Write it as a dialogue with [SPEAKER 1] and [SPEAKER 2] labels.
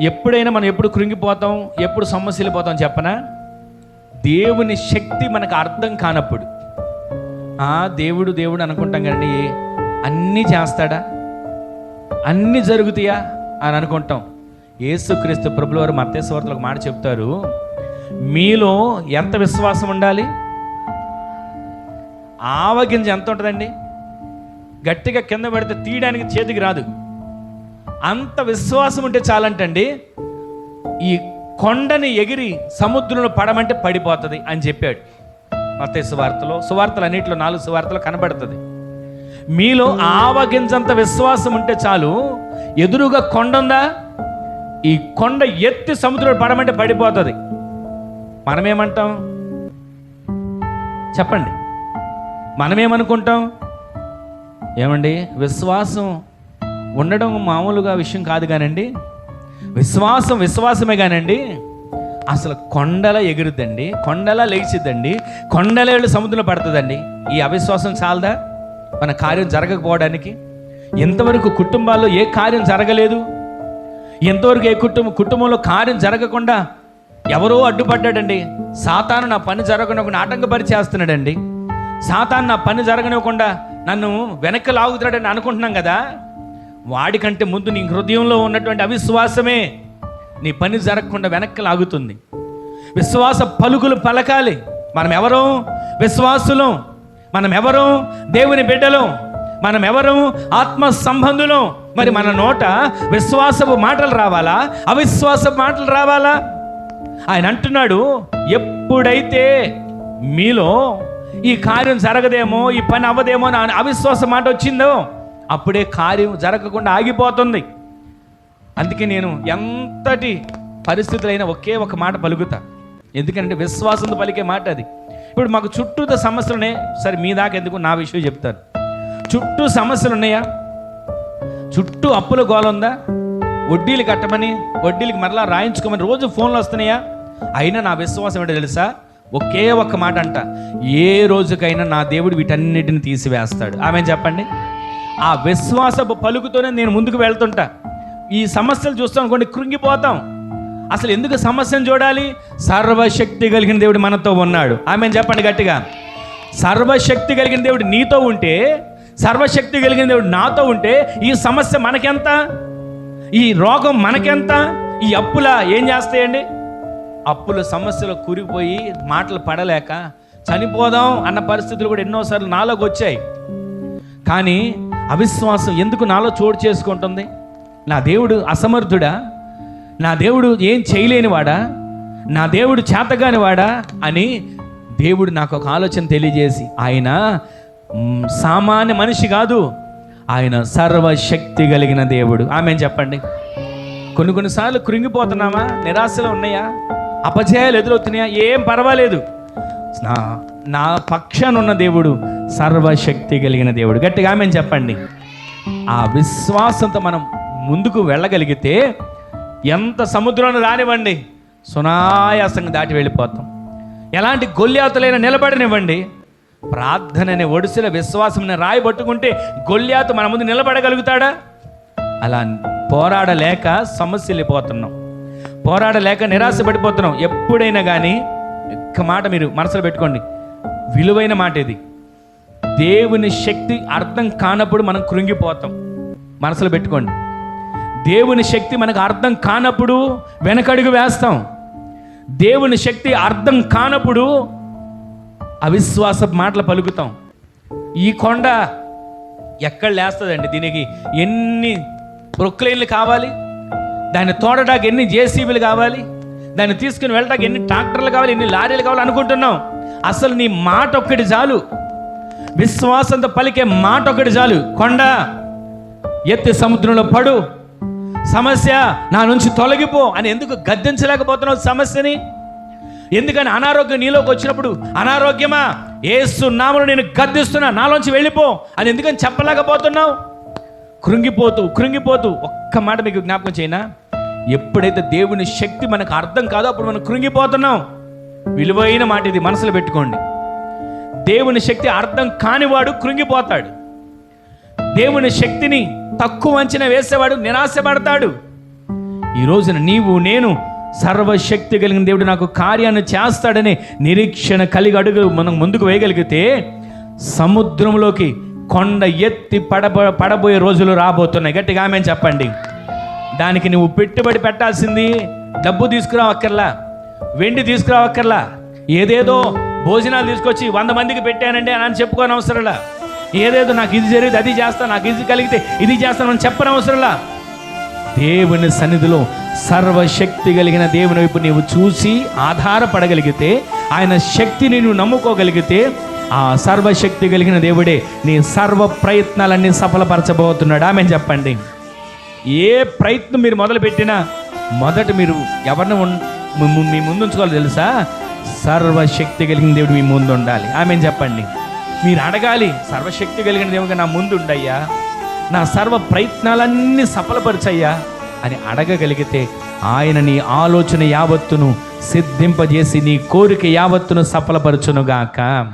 [SPEAKER 1] ఎప్పుడైనా మనం ఎప్పుడు కృంగిపోతాం ఎప్పుడు సమస్యలు పోతాం చెప్పనా? దేవుని శక్తి మనకు అర్థం కానప్పుడు. ఆ దేవుడు దేవుడు అనుకుంటాం కానీ అన్నీ చేస్తాడా? అన్నీ జరుగుతాయా అని అనుకుంటాం. యేసుక్రీస్తు ప్రభుల వారు మత్స్యవార్తలు ఒక మాట చెప్తారు మీలో ఎంత విశ్వాసం ఉండాలి? ఆవగింజ ఎంత ఉంటుందండి? గట్టిగా కింద పెడితే తీయడానికి చేతికి రాదు. అంత విశ్వాసం ఉంటే చాలంటండి ఈ కొండని ఎగిరి సముద్రంలో పడమంటే పడిపోతుంది అని చెప్పాడు. మత సువార్తలో సువార్తలు అన్నింటిలో నాలుగు సువార్తలు కనబడుతుంది. మీలో ఆవగింజంత విశ్వాసం ఉంటే చాలు ఎదురుగా కొండ ఉందా ఈ కొండ ఎత్తి సముద్రంలో పడమంటే పడిపోతుంది. మనమేమంటాం? చెప్పండి. మనమేమనుకుంటాం? ఏమండి? విశ్వాసం ఉండడం మామూలుగా విషయం కాదు కానండి. విశ్వాసం విశ్వాసమే కానండి. అసలు కొండల ఎగురుద్దండి కొండల లేచిద్దండి కొండల వెళ్ళి సముద్రంలో పడుతుందండి. ఈ అవిశ్వాసం చాలదా? మన కార్యం జరగకపోవడానికి. ఎంతవరకు కుటుంబాల్లో ఏ కార్యం జరగలేదు? ఎంతవరకు ఏ కుటుంబం కుటుంబంలో కార్యం జరగకుండా ఎవరో అడ్డుపడ్డాడండి. సాతాను నా పని జరగకుండా ఆటంకపరిచేస్తున్నాడండి సాతాను నా పని జరగనివ్వకుండా నన్ను వెనక్కి లాగుతున్నాడని అనుకుంటున్నాం కదా? వాడికంటే ముందు నీ హృదయంలో ఉన్నటువంటి అవిశ్వాసమే నీ పని జరగకుండా వెనక్కి లాగుతుంది. విశ్వాస పలుకులు పలకాలి. మనం ఎవరో విశ్వాసులం. మనం ఎవరో దేవుని బిడ్డలు. మనం ఎవరు ఆత్మ సంబంధులు. మరి మన నోట విశ్వాసపు మాటలు రావాలా? అవిశ్వాసపు మాటలు రావాలా? ఆయన అంటున్నాడు ఎప్పుడైతే మీలో ఈ కార్యం జరగదేమో ఈ పని అవ్వదేమో అని అవిశ్వాస మాట వచ్చిందో అప్పుడే కార్యం జరగకుండా ఆగిపోతుంది. అందుకే నేను ఎంతటి పరిస్థితులైనా ఒకే ఒక మాట పలుకుతా. ఎందుకంటే విశ్వాసంతో పలికే మాట అది. ఇప్పుడు మాకు చుట్టూతో సమస్యలు ఉన్నాయి? సరే మీ దాకా ఎందుకు? నా విషయం చెప్తాను. చుట్టూ సమస్యలు ఉన్నాయా? చుట్టూ అప్పుల గోల ఉందా? వడ్డీలు కట్టమని వడ్డీలకి మరలా రాయించుకోమని రోజు ఫోన్లు వస్తున్నాయా? అయినా నా విశ్వాసం ఏంటో తెలుసా? ఒకే ఒక్క మాట అంట. ఏ రోజుకైనా నా దేవుడు వీటన్నిటిని తీసివేస్తాడు. ఆమె చెప్పండి? ఆ విశ్వాసపు పలుకుతోనే నేను ముందుకు వెళ్తుంటా. ఈ సమస్యలు చూస్తాం కొన్ని కృంగిపోతాం. అసలు ఎందుకు సమస్యను చూడాలి? సర్వశక్తి కలిగిన దేవుడు మనతో ఉన్నాడు. ఆమె చెప్పండి గట్టిగా. సర్వశక్తి కలిగిన దేవుడు నీతో ఉంటే సర్వశక్తి కలిగిన దేవుడు నాతో ఉంటే ఈ సమస్య మనకెంత? ఈ రోగం మనకెంత? ఈ అప్పుల ఏం చేస్తాయండి? అప్పుల సమస్యలు కూరిపోయి మాటలు పడలేక చనిపోదాం అన్న పరిస్థితులు కూడా ఎన్నోసార్లు నాలోకి వచ్చాయి. కానీ అవిశ్వాసం ఎందుకు నాలో చోటు చేసుకుంటుంది? నా దేవుడు అసమర్థుడా? నా దేవుడు ఏం చేయలేనివాడా? నా దేవుడు చేతగానివాడా? అని దేవుడు నాకు ఒక ఆలోచన తెలియజేసి ఆయన సామాన్య మనిషి కాదు ఆయన సర్వశక్తి కలిగిన దేవుడు. ఆమె చెప్పండి? కొన్ని కొన్నిసార్లు కృంగిపోతున్నామా? నిరాశలో ఉన్నాయా? అపజయాలు ఎదురవుతున్నాయా? ఏం పర్వాలేదు. నా నా పక్షాన ఉన్న దేవుడు సర్వశక్తి కలిగిన దేవుడు. గట్టిగా ఆమె చెప్పండి. ఆ విశ్వాసంతో మనం ముందుకు వెళ్ళగలిగితే ఎంత సముద్రాన్ని రానివ్వండి సునాయాసంగా దాటి వెళ్ళిపోతాం. ఎలాంటి గొల్యాతులైనా నిలబడనివ్వండి. ప్రార్థన అనే ఒడిసిన విశ్వాసం రాయి పట్టుకుంటే గొల్యాతు మన ముందు నిలబడగలుగుతాడా? అలా పోరాడలేక సమస్యలు పోతున్నాం పోరాడలేక నిరాశ పడిపోతున్నాం ఎప్పుడైనా కానీ ఒక్క మాట మీరు మనసులో పెట్టుకోండి. విలువైన మాట ఇది దేవుని శక్తి అర్థం కానప్పుడు మనం కృంగిపోతాం. మనసులో పెట్టుకోండి. దేవుని శక్తి మనకు అర్థం కానప్పుడు వెనకడుగు వేస్తాం. దేవుని శక్తి అర్థం కానప్పుడు అవిశ్వాస మాటలు పలుకుతాం. ఈ కొండ ఎక్కడ లేస్తుందండి దీనికి? ఎన్ని ప్రొక్లైన్లు కావాలి? దాన్ని తోడడానికి ఎన్ని జేసీబీలు కావాలి? దాన్ని తీసుకుని వెళ్ళడానికి ఎన్ని ట్రాక్టర్లు కావాలి? ఎన్ని లారీలు కావాలి అనుకుంటున్నాం. అసలు నీ మాట ఒక్కటి చాలు. విశ్వాసంతో పలికే మాట ఒకటి చాలు. కొండ ఎత్తి సముద్రంలో పడు. సమస్య నా నుంచి తొలగిపో అని ఎందుకు గద్దించలేకపోతున్నావు సమస్యని? ఎందుకని అనారోగ్యం నీలోకి వచ్చినప్పుడు అనారోగ్యమా? ఏసు నామను నేను గద్దిస్తున్నా నాలోంచి వెళ్ళిపో అని ఎందుకని చెప్పలేకపోతున్నావు? కృంగిపోతూ కృంగిపోతూ ఒక్క మాట మీకు జ్ఞాపకం చేయనా? ఎప్పుడైతే దేవుని శక్తి మనకు అర్థం కాదో అప్పుడు మనం కృంగిపోతున్నాం. విలువైన మాట ఇది మనసులో పెట్టుకోండి. దేవుని శక్తి అర్థం కానివాడు కృంగిపోతాడు. దేవుని శక్తిని తక్కువ అంచనా వేసేవాడు నిరాశపడతాడు. ఈ రోజున నీవు నేను సర్వశక్తి కలిగిన దేవుడు నాకు కార్యాన్ని చేస్తాడనే నిరీక్షణ కలిగి అడుగు మనం ముందుకు వేయగలిగితే సముద్రంలోకి కొండ ఎత్తి పడబో పడబోయే రోజులు రాబోతున్నాయి. గట్టిగా ఆమె చెప్పండి. దానికి నువ్వు పెట్టుబడి పెట్టాల్సింది డబ్బు తీసుకురావక్కర్లా. వెండి తీసుకురావక్కర్లా. ఏదేదో భోజనాలు తీసుకొచ్చి వంద మందికి పెట్టానండి అని చెప్పుకోని అవసరంలా. ఏదేదో నాకు ఇది జరిగింది అది చేస్తా నాకు ఇది కలిగితే ఇది చేస్తానని చెప్పని అవసరంలా. దేవుని సన్నిధిలో సర్వశక్తి కలిగిన దేవుని వైపు నీవు చూసి ఆధారపడగలిగితే ఆయన శక్తిని నువ్వు నమ్ముకోగలిగితే ఆ సర్వశక్తి కలిగిన దేవుడే నీ సర్వ ప్రయత్నాలన్నీ సఫలపరచబోతున్నాడు. ఆమె చెప్పండి. ఏ ప్రయత్నం మీరు మొదలుపెట్టినా మొదట మీరు ఎవరిని మీ ముందు ఉంచుకోవాలి తెలుసా? సర్వశక్తి కలిగిన దేవుడు మీ ముందు ఉండాలి. ఆమె చెప్పండి? మీరు అడగాలి సర్వశక్తి కలిగిన దేవుడు నా ముందు ఉండయ్యా. నా సర్వ ప్రయత్నాలన్నీ సఫలపరచయ్యా అని అడగగలిగితే ఆయన నీ ఆలోచన యావత్తును సిద్ధింపజేసి నీ కోరిక యావత్తును సఫలపరచునుగాక.